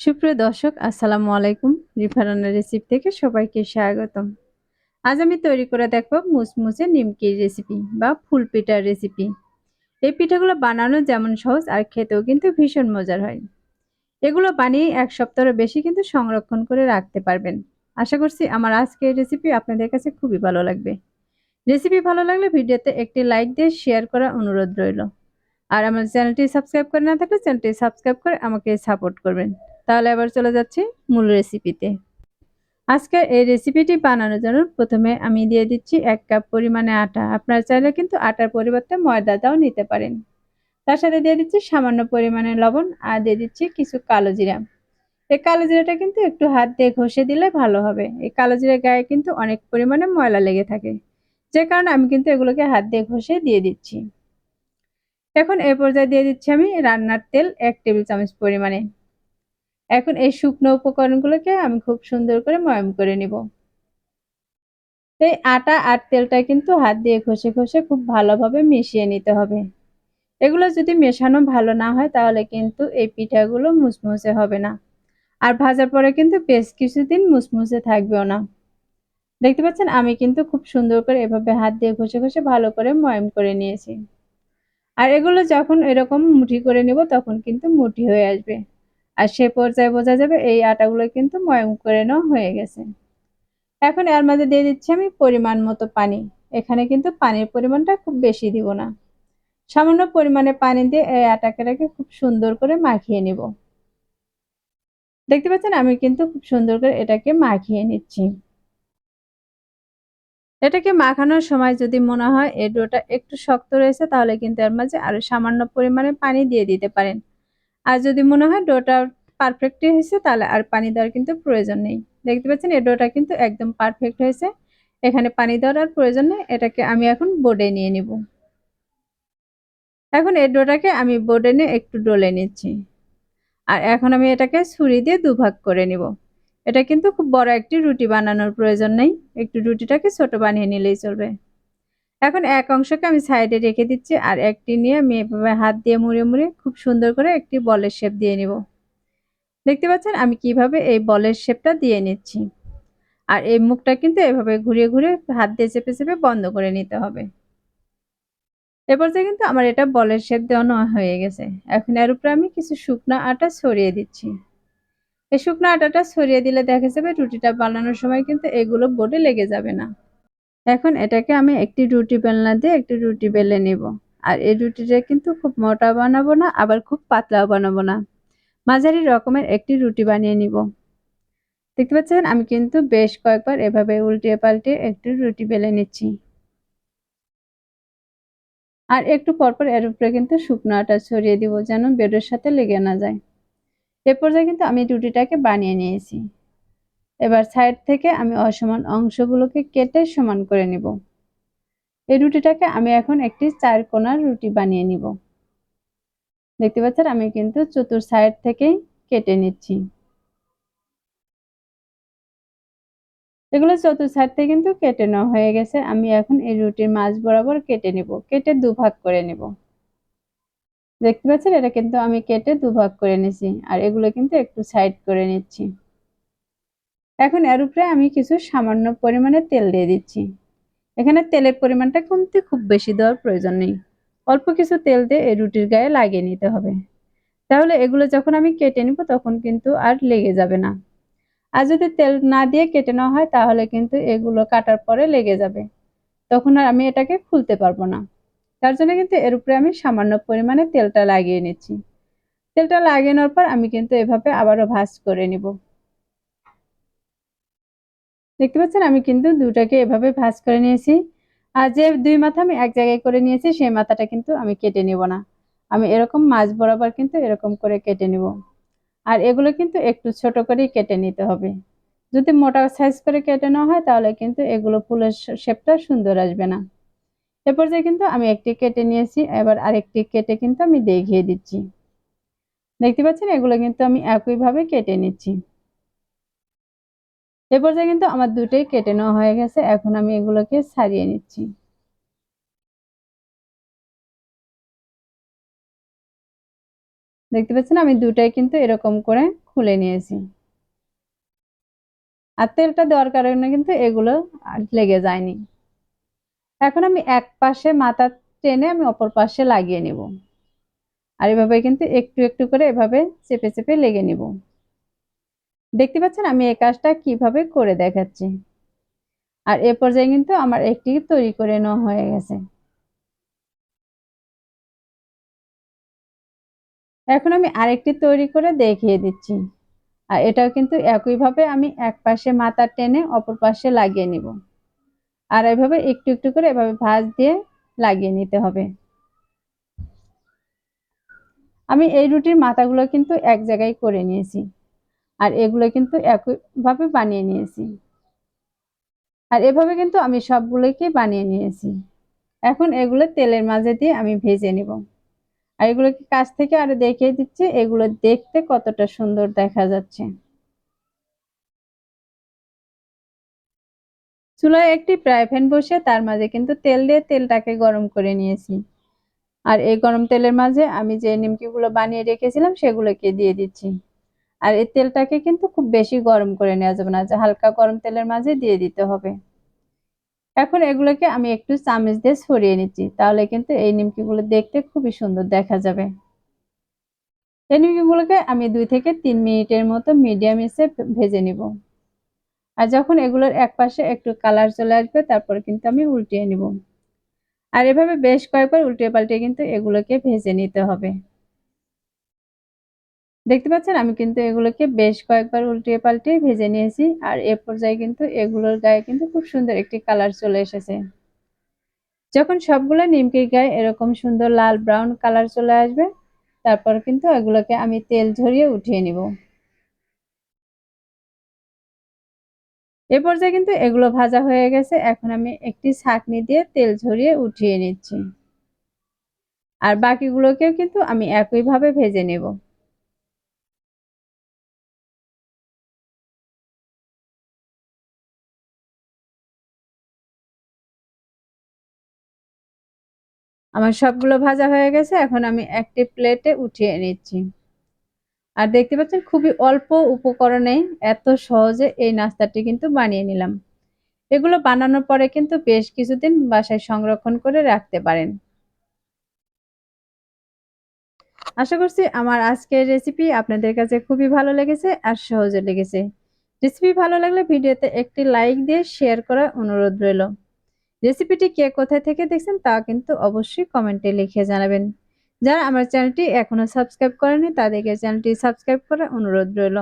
সুপ্রিয় দর্শক, আসসালামু আলাইকুম। রিফারানের রেসিপি থেকে সবাইকে স্বাগতম। আজ আমি তৈরি করে দেখব মুসমুসে নিমকির রেসিপি বা ফুল পিঠার রেসিপি এই পিঠাগুলো বানানো যেমন সহজ আর খেতেও কিন্তু ভীষণ মজার হয়। এগুলো বানিয়ে এক সপ্তাহের বেশি কিন্তু সংরক্ষণ করে রাখতে পারবেন। আশা করছি আমার আজকের রেসিপি আপনাদের কাছে খুবই ভালো লাগবে। রেসিপি ভালো লাগলে ভিডিওতে একটি লাইক দিয়ে শেয়ার করার অনুরোধ রইল। আর আমার চ্যানেলটি সাবস্ক্রাইব করে না থাকলে চ্যানেলটি সাবস্ক্রাইব করে আমাকে সাপোর্ট করবেন। তাহলে এবার চলে যাচ্ছি মূল রেসিপিতে আজকে এই রেসিপিটি বানানোর জন্য প্রথমে আমি দিয়ে দিচ্ছি এক কাপ পরিমাণে আটা। আপনার চাইলে কিন্তু আটার পরিবর্তে ময়দাটাও নিতে পারেন। তার সাথে দিয়ে দিচ্ছি সামান্য পরিমাণে লবণ আর দিয়ে দিচ্ছি কিছু কালো জিরা। এই কালো জিরাটা কিন্তু একটু হাত দিয়ে ঘষে দিলে ভালো হবে। এই কালো জিরার গায়ে কিন্তু অনেক পরিমাণে ময়লা লেগে থাকে। যে কারণে আমি কিন্তু এগুলোকে হাত দিয়ে ঘষে দিয়ে দিচ্ছি। এখন এ পর্যায়ে দিয়ে দিচ্ছি আমি রান্নার তেল এক টেবিল চামচ পরিমাণে। এখন এই শুকনো উপকরণগুলোকে আমি খুব সুন্দর করে ময়ম করে নিব। এই আটা আর তেলটা কিন্তু হাত দিয়ে ঘষে ঘষে খুব ভালোভাবে মিশিয়ে নিতে হবে। এগুলো যদি মেশানো ভালো না হয় তাহলে কিন্তু এই পিঠাগুলো মুসমুসে হবে না। আর ভাজার পরে কিন্তু বেশ কিছুদিন মুসমুসে থাকবেও না। দেখতে পাচ্ছেন, আমি কিন্তু খুব সুন্দর করে এভাবে হাত দিয়ে ঘষে ঘষে ভালো করে ময়ম করে নিয়েছি। আর এগুলো যখন এরকম মুঠি করে নিব তখন কিন্তু মুঠি হয়ে আসবে। আর সে পর্যায়ে বোঝা যাবে এই আটাগুলো কিন্তু ময়ম করে নেওয়া হয়ে গেছে। এখন এর মাঝে দিয়ে দিচ্ছি আমি পরিমাণ মতো পানি। এখানে কিন্তু পানির পরিমাণটা খুব বেশি দিব না। সামান্য পরিমাণে পানি দিয়ে এই আটাটাকে খুব সুন্দর করে মাখিয়ে নিব। দেখতে পাচ্ছেন আমি কিন্তু খুব সুন্দর করে এটাকে মাখিয়ে নিচ্ছি। এটাকে মাখানোর সময় যদি মনে হয় এই ডোটা একটু শক্ত রয়েছে তাহলে কিন্তু এর মাঝে আরও সামান্য পরিমাণে পানি দিয়ে দিতে পারেন। আর যদি মনে হয় ডোটা পারফেক্টই হয়েছে, তাহলে আর পানি দেওয়ার কিন্তু প্রয়োজন নেই। দেখতে পাচ্ছেন, এই ডোটা কিন্তু একদম পারফেক্ট হয়েছে। এখানে পানি দেওয়ার আর প্রয়োজন নেই, এটাকে আমি এখন বোর্ডে নিয়ে নিব। এখন এই ডোটাকে আমি বোর্ডে নিয়ে একটু ডলে নিচ্ছি। আর এখন আমি এটাকে ছুরি দিয়ে দুভাগ করে নিব। এটা কিন্তু খুব বড় একটি রুটি বানানোর প্রয়োজন নেই। একটু রুটিটাকে ছোট বানিয়ে নিলেই চলবে। এখন এক অংশকে আমি সাইডে রেখে দিচ্ছি আর একটি নিয়ে আমি এভাবে হাত দিয়ে মুড়ে মুড়ে খুব সুন্দর করে একটি বলের শেপ দিয়ে নিব। দেখতে পাচ্ছেন? আমি কীভাবে এই বলের শেপটা দিয়ে নিচ্ছি। আর এই মুখটা কিন্তু এভাবে ঘুরিয়ে ঘুরিয়ে হাত দিয়ে চেপে চেপে বন্ধ করে নিতে হবে। এরপর যে কিন্তু আমার এটা বলের শেপ দেওয়ানো হয়ে গেছে। এখন এর উপরে আমি কিছু শুকনো আটা ছড়িয়ে দিচ্ছি। এই শুকনো আটাটা ছড়িয়ে দিলে দেখা যাবে রুটিটা বানানোর সময় কিন্তু এগুলো বোর্ডে লেগে যাবে না। এখন এটাকে আমি একটি রুটি বেলনা দিয়ে একটি রুটি বেলে নেব। আর এই রুটিটা কিন্তু খুব মোটা বানাবো না, আবার খুব পাতলাও বানাবো না। মাঝারি রকমের একটি রুটি বানিয়ে নিব। দেখতে পাচ্ছেন, আমি কিন্তু বেশ কয়েকবার এভাবে উল্টে পাল্টে একটু রুটি বেলে নিচ্ছি। আর একটু পরপর এর উপরে কিন্তু শুকনো আটা ছড়িয়ে দিব, যেন বেডের সাথে লেগে না যায়। এ পর্যায়ে কিন্তু আমি রুটিটাকে বানিয়ে নিয়েছি। এবার সাইড থেকে আমি অসমান অংশগুলোকে কেটে সমান করে নিব। এই রুটিটাকে আমি এখন একটি চার কোনার রুটি বানিয়ে নিব। দেখতে পাচ্ছেন, আমি কিন্তু চতুর সাইড থেকেই কেটে নিচ্ছি। এগুলো চতুর সাইড থেকে কিন্তু কেটে নেওয়া হয়ে গেছে। আমি এখন এই রুটির মাছ বরাবর কেটে নিব, কেটে দুভাগ করে নিব। দেখতে পাচ্ছেন, এটা কিন্তু আমি কেটে দুভাগ করে নিছি, আর এগুলো কিন্তু একটু সাইড করে নিচ্ছি। এখন এর উপরে আমি কিছু সামান্য পরিমাণে তেল দিয়ে দিচ্ছি। এখানে তেলের পরিমাণটা কমতে খুব বেশি দেওয়ার প্রয়োজন নেই। অল্প কিছু তেল দিয়ে এই রুটির গায়ে লাগিয়ে নিতে হবে। তাহলে এগুলো যখন আমি কেটে নিব তখন কিন্তু আর লেগে যাবে না। আর যদি তেল না দিয়ে কেটে নেওয়া হয় তাহলে কিন্তু এগুলো কাটার পরে লেগে যাবে। তখন আর আমি এটাকে খুলতে পারব না। তার জন্য কিন্তু এর উপরে আমি সামান্য পরিমাণে তেলটা লাগিয়ে নিচ্ছি। তেলটা লাগিয়ে নেওয়ার পর আমি কিন্তু এভাবে আবারও ভাজ করে নিব। দেখতে পাচ্ছেন? আমি কিন্তু দুটাকে এভাবে ভাজ করে নিয়েছি। আর যে দুই মাথা আমি এক জায়গায় করে নিয়েছি, সেই মাথাটা কিন্তু আমি কেটে নিব না। আমি এরকম মাছ বরাবর কিন্তু এরকম করে কেটে নিব। আর এগুলো কিন্তু একটু ছোট করেই কেটে নিতে হবে। যদি মোটা সাইজ করে কেটে নেওয়া হয়, তাহলে কিন্তু এগুলো ফুলের শেপটা সুন্দর আসবে না। এ পর্যায়ে কিন্তু আমি একটি কেটে নিয়েছি। এবার আরেকটি কেটে কিন্তু আমি দেখিয়ে দিচ্ছি। দেখতে পাচ্ছেন? এগুলো কিন্তু আমি একইভাবে কেটে নিচ্ছি। এ পর্যায়ে কিন্তু আমার দুটোই কেটে নেওয়া হয়ে গেছে। এখন আমি এগুলোকে ছাড়িয়ে নিচ্ছি। দেখতে পাচ্ছেন, আমি দুটাই কিন্তু এরকম করে খুলে নিয়েছি। আর তেলটা দেওয়ার কারণে কিন্তু এগুলো লেগে যায়নি। এখন আমি এক পাশে মাথা টেনে আমি অপর পাশে লাগিয়ে নিব। আর এভাবে কিন্তু একটু একটু করে এভাবে চেপে চেপে লেগে নিব। দেখতে পাচ্ছেন? আমি এই কাজটা কীভাবে করে দেখাচ্ছি? আর এ পর্যায়ে কিন্তু আমার একটি তৈরি করে নেওয়া হয়ে গেছে। এখন আমি আরেকটি তৈরি করে দেখিয়ে দিচ্ছি। আর এটাও কিন্তু একইভাবে আমি এক পাশে মাথা টেনে অপর পাশে লাগিয়ে নিব। আর এভাবে একটু একটু করে এভাবে ভাঁজ দিয়ে লাগিয়ে নিতে হবে। আমি এই রুটির মাথাগুলো কিন্তু এক জায়গায় করে নিয়েছি। আর এগুলো কিন্তু একইভাবে বানিয়ে নিয়েছি। আর এভাবে কিন্তু আমি সবগুলোকে বানিয়ে নিয়েছি। এখন এগুলো তেলের মাঝে দিয়ে আমি ভেজে নিব। আর এগুলোকে কাছ থেকে আরও দেখিয়ে দিচ্ছি, এগুলো দেখতে কতটা সুন্দর দেখা যাচ্ছে। চুলায় একটি ফ্রাই প্যান বসে তার মাঝে কিন্তু তেল দিয়ে তেলটাকে গরম করে নিয়েছি। আর এই গরম তেলের মাঝে আমি যে নিমকিগুলো বানিয়ে রেখেছিলাম, সেগুলোকে দিয়ে দিচ্ছি। আর এই তেলটাকে কিন্তু খুব বেশি গরম করে নেওয়া যাবে না, যে হালকা গরম তেলের মাঝে দিয়ে দিতে হবে। এখন এগুলোকে আমি একটু চামচ দিয়ে ছড়িয়ে নিচ্ছি, তাহলে কিন্তু এই নিমকিগুলো দেখতে খুবই সুন্দর দেখা যাবে। এই নিমকিগুলোকে আমি দুই থেকে তিন মিনিটের মতো মিডিয়াম এসে ভেজে নিব। আর যখন এগুলোর এক পাশে একটু কালার চলে আসবে, তারপর কিন্তু আমি উল্টিয়ে নিব। আর এভাবে বেশ কয়েকবার উল্টে পাল্টে কিন্তু এগুলোকে ভেজে নিতে হবে। দেখতে পাচ্ছেন? আমি কিন্তু এগুলোকে বেশ কয়েকবার উল্টিয়ে পাল্টে ভেজে নিয়েছি। আর এ পর্যায়ে কিন্তু এগুলোর গায়ে কিন্তু খুব সুন্দর একটি কালার চলে এসেছে। যখন সবগুলো নিমকির গায়ে এরকম সুন্দর লাল ব্রাউন কালার চলে আসবে, তারপর কিন্তু এগুলোকে আমি তেল ঝরিয়ে উঠিয়ে নিব। এ পর্যায়ে কিন্তু এগুলো ভাজা হয়ে গেছে। এখন আমি একটি ছাঁকনি দিয়ে তেল ঝরিয়ে উঠিয়ে নিচ্ছি। আর বাকিগুলোকেও কিন্তু আমি একইভাবে ভেজে নেব। আমার সবগুলো ভাজা হয়ে গেছে, এখন আমি একটি প্লেটে উঠিয়ে নিচ্ছি। আর দেখতে পাচ্ছেন খুবই অল্প উপকরণে এত সহজে এই নাস্তাটি কিন্তু বানিয়ে নিলাম। এগুলো বানানোর পরে কিন্তু বেশ কিছুদিন বাসায় সংরক্ষণ করে রাখতে পারেন। আশা করছি আমার আজকের রেসিপি আপনাদের কাছে খুবই ভালো লেগেছে আর সহজে লেগেছে। রেসিপি ভালো লাগলে ভিডিওতে একটি লাইক দিয়ে শেয়ার করার অনুরোধ রইল। রেসিপিটি কে কোথায় থেকে দেখছেন তা কিন্তু অবশ্যই কমেন্টে লিখে জানাবেন। যারা আমার চ্যানেলটি এখনও সাবস্ক্রাইব করেনি তাদেরকে চ্যানেলটি সাবস্ক্রাইব করার অনুরোধ রইল।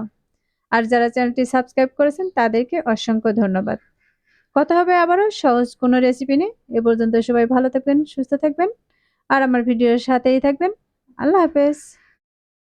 আর যারা চ্যানেলটি সাবস্ক্রাইব করেছেন তাদেরকে অসংখ্য ধন্যবাদ। কথা হবে আবারও সহজ কোনো রেসিপি নিয়ে। এ পর্যন্ত সবাই ভালো থাকবেন, সুস্থ থাকবেন। আর আমার ভিডিওর সাথেই থাকবেন। আল্লাহ হাফেজ।